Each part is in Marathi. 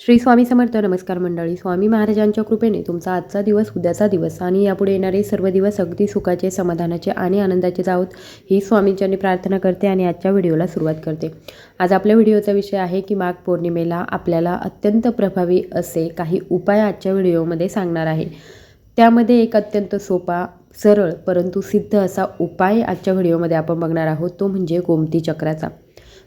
श्री स्वामी समर्थ नमस्कार मंडळी स्वामी महाराजांच्या कृपेने तुमचा आजचा दिवस उद्याचा दिवस आणि यापुढे येणारे सर्व दिवस अगदी सुखाचे समाधानाचे आणि आनंदाचे जावत ही स्वामींच्यांनी प्रार्थना करते आणि आजच्या व्हिडिओला सुरुवात करते. आज आपल्या व्हिडिओचा विषय आहे की माघ पौर्णिमेला आपल्याला अत्यंत प्रभावी असे काही उपाय आजच्या व्हिडिओमध्ये सांगणार आहे. त्यामध्ये एक अत्यंत सोपा सरळ परंतु सिद्ध असा उपाय आजच्या व्हिडिओमध्ये आपण बघणार आहोत तो म्हणजे गोमती चक्राचा.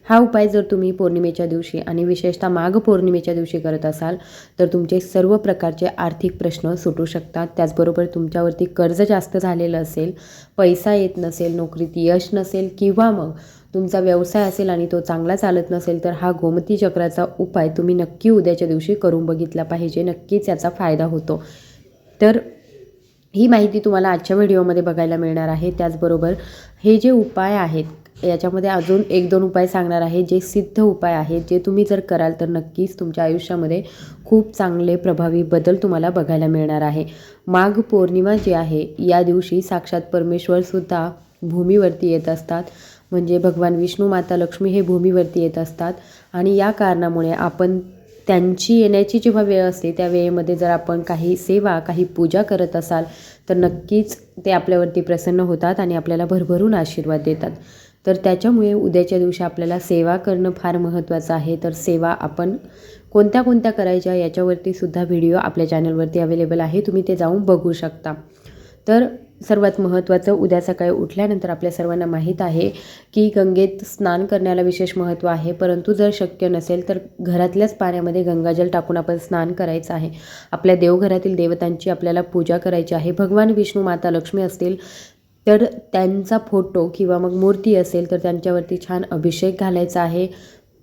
हा उपाय जर तुम्ही पौर्णिमेच्या दिवशी आणि विशेषतः माघ पौर्णिमेच्या दिवशी करत असाल तर तुमचे सर्व प्रकारचे आर्थिक प्रश्न सुटू शकतात. त्याचबरोबर तुमच्यावरती कर्ज जास्त झालेलं असेल पैसा येत नसेल नोकरीत यश नसेल किंवा मग तुमचा व्यवसाय असेल आणि तो चांगला चालत नसेल तर हा गोमती चक्राचा उपाय तुम्ही नक्की उद्याच्या दिवशी करून बघितला पाहिजे. नक्कीच याचा फायदा होतो. तर ही माहिती तुम्हाला आजच्या व्हिडिओमध्ये बघायला मिळणार आहे. त्याचबरोबर हे जे उपाय आहेत याच्यामध्ये अजून एक दोन उपाय सांगणार आहे जे सिद्ध उपाय आहेत जे तुम्ही जर कराल तर नक्कीच तुमच्या आयुष्यामध्ये खूप चांगले प्रभावी बदल तुम्हाला बघायला मिळणार आहे. माघ पौर्णिमा जी आहे या दिवशी साक्षात परमेश्वरसुद्धा भूमीवरती येत असतात. म्हणजे भगवान विष्णू माता लक्ष्मी हे भूमीवरती येत असतात. आणि या कारणामुळे आपण त्यांची येण्याची जेव्हा वेळ असते त्या वेळेमध्ये जर आपण काही सेवा काही पूजा करत असाल तर नक्कीच ते आपल्यावरती प्रसन्न होतात आणि आपल्याला भरभरून आशीर्वाद देतात. तर त्याच्यामुळे उद्याच्या दिवशी आपल्याला सेवा करणं फार महत्त्वाचं आहे. तर सेवा आपण कोणत्या कोणत्या करायच्या याच्यावरती सुद्धा व्हिडिओ आपल्या चॅनलवरती अवेलेबल आहे. तुम्ही ते जाऊन बघू शकता. तर सर्वात महत्त्वाचं उद्या सकाळी उठल्यानंतर आपल्या सर्वांना माहीत आहे की गंगेत स्नान करण्याला विशेष महत्त्व आहे. परंतु जर शक्य नसेल तर घरातल्याच पाण्यामध्ये गंगाजल टाकून आपण स्नान करायचं आहे. आपल्या देवघरातील देवतांची आपल्याला पूजा करायची आहे. भगवान विष्णू माता लक्ष्मी असतील तर त्यांचा फोटो किंवा मग मूर्ती असेल तर त्यांच्यावरती छान अभिषेक घालायचा आहे.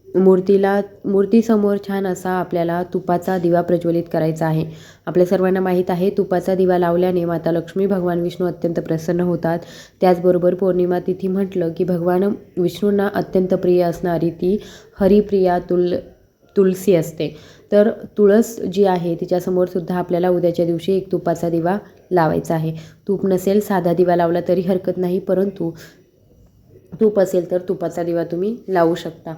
मूर्तीला मूर्तीसमोर छान असा आपल्याला तुपाचा दिवा प्रज्वलित करायचा आहे. आपल्या सर्वांना माहीत आहे तुपाचा दिवा लावल्याने माता लक्ष्मी भगवान विष्णू अत्यंत प्रसन्न होतात. त्याचबरोबर पौर्णिमा तिथी म्हटलं की भगवान विष्णूंना अत्यंत प्रिय असणारी ती हरिप्रिया तुल तुलसी असते. तर तुळस जी आहे तिच्यासमोर सुद्धा आपल्याला उद्याच्या दिवशी एक तुपाचा दिवा लावायचा आहे. तूप नसेल साधा दिवा लावला तरी हरकत नाही परंतु तूप असेल तर तुपाचा दिवा तुम्ही लावू शकता.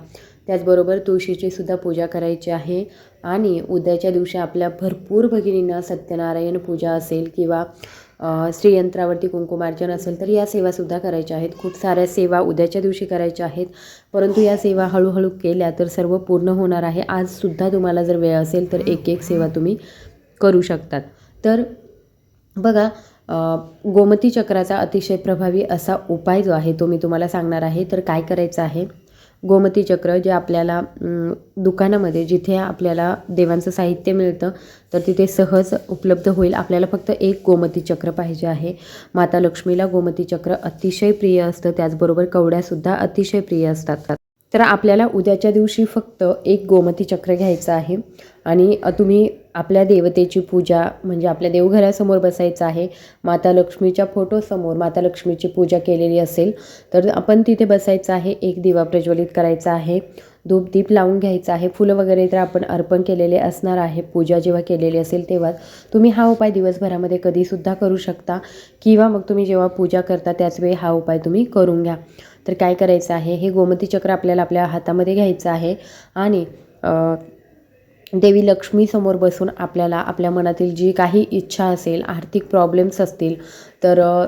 त्याचबरोबर तुळशीची सुद्धा पूजा करायची आहे. आणि उद्याच्या दिवशी आपल्या भरपूर भगिनींना सत्यनारायण पूजा असेल किंवा श्रीयंत्रावरती कुंकुमार्चन असेल तर या सेवासुद्धा करायच्या आहेत. खूप साऱ्या सेवा उद्याच्या दिवशी करायच्या आहेत. परंतु या सेवा हळूहळू केल्या तर सर्व पूर्ण होणार आहे. आजसुद्धा तुम्हाला जर वेळ असेल तर एक एक सेवा तुम्ही करू शकतात. तर बघा गोमती चक्राचा अतिशय प्रभावी असा उपाय जो आहे तो मी तुम्हाला सांगणार आहे. तर काय करायचं आहे? गोमती चक्र जे आपल्याला दुकानामध्ये जिथे आपल्याला देवांचं साहित्य मिळतं तर तिथे सहज उपलब्ध होईल. आपल्याला फक्त एक गोमती चक्र पाहिजे आहे. माता लक्ष्मीला गोमती चक्र अतिशय प्रिय असतं. त्याचबरोबर कवड्यासुद्धा अतिशय प्रिय असतात. तर आपल्याला उद्याच्या दिवशी फक्त एक गोमती चक्र घ्यायचं आहे. आणि तुम्ही आपल्या देवतेची पूजा म्हणजे आपल्या देवघरासमोर बसायचं आहे माता लक्ष्मीच्या फोटोसमोर माता लक्ष्मीची पूजा केलेली असेल तर आपण तिथे बसायचं आहे एक दिवा प्रज्वलित करायचा आहे धूप दीप लावून घ्यायचा आहे फुलं वगैरे तर आपण अर्पण केलेले असणार आहे पूजा जेव्हा केलेली असेल तेव्हाच तुम्ही हा उपाय दिवसभरामध्ये कधीसुद्धा करू शकता किंवा मग तुम्ही जेव्हा पूजा करता त्याच वेळी हा उपाय तुम्ही करून घ्या. तर काय करायचं आहे हे गोमती चक्र आपल्याला आपल्या हातामध्ये घ्यायचं आहे आणि देवी लक्ष्मीसमोर बसून आपल्याला आपल्या मनातील जी काही इच्छा असेल आर्थिक प्रॉब्लेम्स असतील तर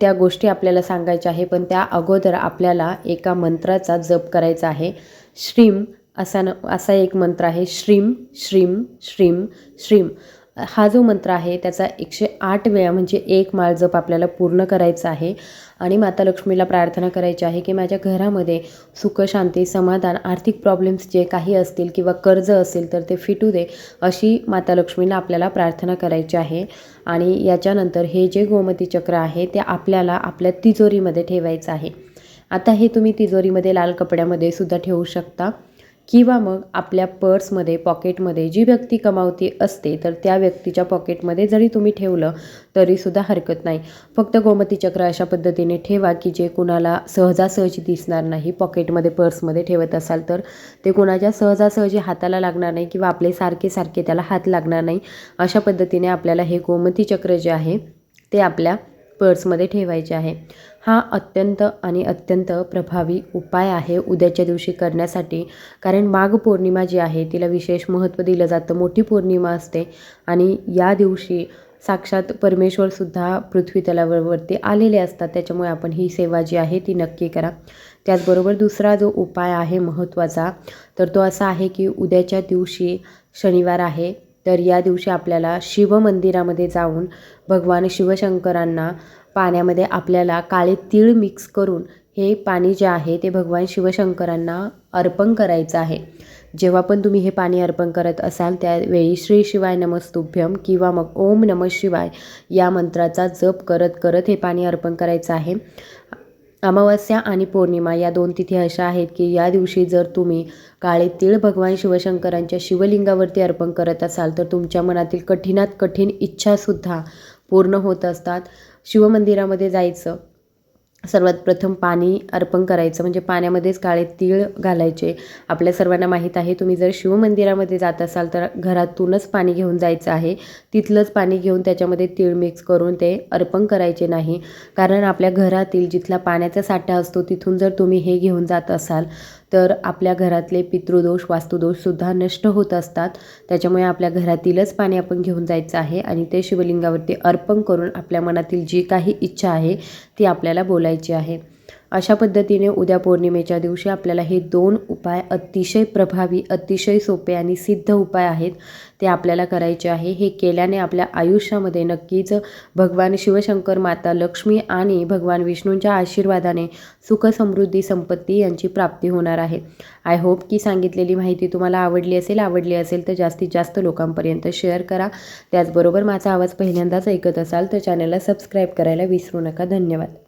त्या गोष्टी आपल्याला सांगायच्या आहे. पण त्या अगोदर आपल्याला एका मंत्राचा जप करायचा आहे. श्रीम असा न असा एक मंत्र आहे. श्रीम श्रीम श्रीम श्रीम. हा जो मंत्र आहे त्याचा एकशे आठ वेळा म्हणजे एक माळ जप आपल्याला पूर्ण करायचा आहे. आणि माता लक्ष्मीला प्रार्थना करायची आहे की माझ्या घरामध्ये सुख शांती समाधान आर्थिक प्रॉब्लेम्स जे काही असतील किंवा कर्ज असेल तर ते फिटू दे अशी माता लक्ष्मीला आपल्याला प्रार्थना करायची आहे. आणि याच्यानंतर हे जे गोमती चक्र आहे ते आपल्याला आपल्या तिजोरीमध्ये ठेवायचं आहे. आता हे तुम्ही तिजोरीमध्ये लाल कपड्यामध्ये सुद्धा ठेवू शकता. किंवा मग आपल्या पर्समध्ये पॉकेटमध्ये जी व्यक्ती कमावती असते तर त्या व्यक्तीच्या पॉकेटमध्ये जरी तुम्ही ठेवलं तरीसुद्धा हरकत नाही. फक्त गोमती चक्र अशा पद्धतीने ठेवा की जे कुणाला सहजासहजी दिसणार नाही पॉकेटमध्ये पर्समध्ये ठेवत असाल तर. ते कुणाच्या सहजासहजी हाताला लागणार नाही किंवा आपले सारखे सारखे त्याला हात लागणार नाही. अशा पद्धतीने आपल्याला हे गोमती चक्र जे आहे ते आपल्या पर्समध्ये ठेवायचे आहे. हा अत्यंत आणि अत्यंत प्रभावी उपाय आहे उद्याच्या दिवशी करण्यासाठी. कारण माघ पौर्णिमा जी आहे तिला विशेष महत्त्व दिलं जातं. मोठी पौर्णिमा असते आणि या दिवशी साक्षात परमेश्वरसुद्धा पृथ्वी तलावरवरती आलेले असतात. त्याच्यामुळे आपण ही सेवा जी आहे ती नक्की करा. त्याचबरोबर दुसरा जो उपाय आहे महत्त्वाचा तर तो असा आहे की उद्याच्या दिवशी शनिवार आहे. तर या दिवशी आपल्याला शिवमंदिरामध्ये जाऊन भगवान शिवशंकरांना पाण्यामध्ये आपल्याला काळे तीळ मिक्स करून हे पाणी जे आहे ते भगवान शिवशंकरांना अर्पण करायचं आहे. जेव्हा पण तुम्ही हे पाणी अर्पण करत असाल त्यावेळी श्री शिवाय नमस्तुभ्यम किंवा मग ओम नम शिवाय या मंत्राचा जप करत करत हे पाणी अर्पण करायचं आहे. अमावस्या आणि पौर्णिमा या दोन तिथी अशा आहेत की या दिवशी जर तुम्ही काळे तीळ भगवान शिवशंकरांच्या शिवलिंगावरती अर्पण करत असाल तर तुमच्या मनातील कठीणात कठीण इच्छासुद्धा पूर्ण होत असतात. शिवमंदिरामध्ये जायचं सर्वात प्रथम पाणी अर्पण करायचं म्हणजे पाण्यामध्येच काळे तीळ घालायचे. आपल्या सर्वांना माहीत आहे तुम्ही जर शिवमंदिरामध्ये जात असाल तर घरातूनच पाणी घेऊन जायचं आहे. तिथलंच पाणी घेऊन त्याच्यामध्ये तीळ मिक्स करून ते अर्पण करायचे नाही. कारण आपल्या घरातील जिथला पाण्याचा साठा असतो तिथून जर तुम्ही हे घेऊन जात असाल तर आपल्या घरातले पितृदोष वास्तुदोषसुद्धा नष्ट होत असतात. त्याच्यामुळे आपल्या घरातीलच पाणी आपण घेऊन जायचं आहे आणि ते शिवलिंगावरती अर्पण करून आपल्या मनातील जी काही इच्छा आहे ती आपल्याला बोलायची आहे. अशा पद्धतीने उद्या पौर्णिमेच्या दिवशी आपल्याला हे दोन उपाय अतिशय प्रभावी अतिशय सोपे आणि सिद्ध उपाय आहेत ते आपल्याला करायचे आहे. हे केल्याने आपल्या आयुष्यामध्ये नक्कीच भगवान शिवशंकर माता लक्ष्मी आणि भगवान विष्णूंच्या आशीर्वादाने सुख समृद्धी संपत्ती यांची प्राप्ती होणार आहे. आय होप की सांगितलेली माहिती तुम्हाला आवडली असेल आवडली असेल तर जास्तीत जास्त लोकांपर्यंत शेअर करा. त्याचबरोबर माझा आवाज पहिल्यांदाच ऐकत असाल तर चॅनलला सबस्क्राईब करायला विसरू नका. धन्यवाद.